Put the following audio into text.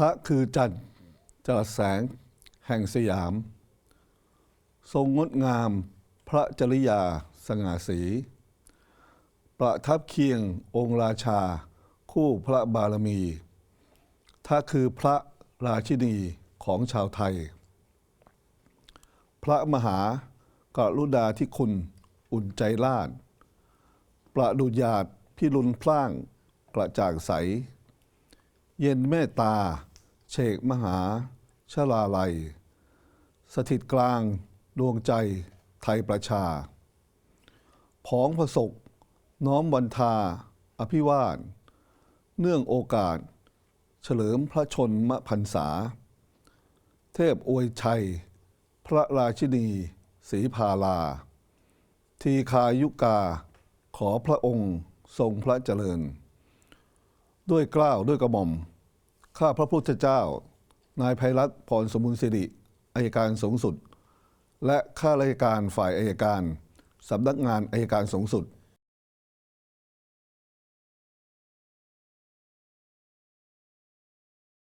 พระคือจันทร์จรัสแสงแห่งสยาม ทรงงดงามพระจริยาสง่าสี ประทับเคียงองค์ราชาคู่พระบารมีท่าคือพระราชินีของชาวไทย พระมหากรุณาธิคุณอุ่นใจลาด ประดุจญาตพิรุณพล่างกระจ่างใส เย็นเมตตาเฉกมหาชลาลัย สถิตกลางดวงใจไทยประชา ผองผสกน้อมวันทา อภิวาทเนื่องโอกาส เฉลิมพระชนมพรรษา เทพอวยชัย พระราชินีศรีพาลา ทีคายุกา ขอพระองค์ทรงพระเจริญ ด้วยเกล้าวด้วยกระหม่อม ข้าพระพุทธเจ้า นายไพรัตน์พรสมบุญสิริอายการสูงสุด และข้าราชการฝ่ายอายการสำนักงานอายการสูงสุด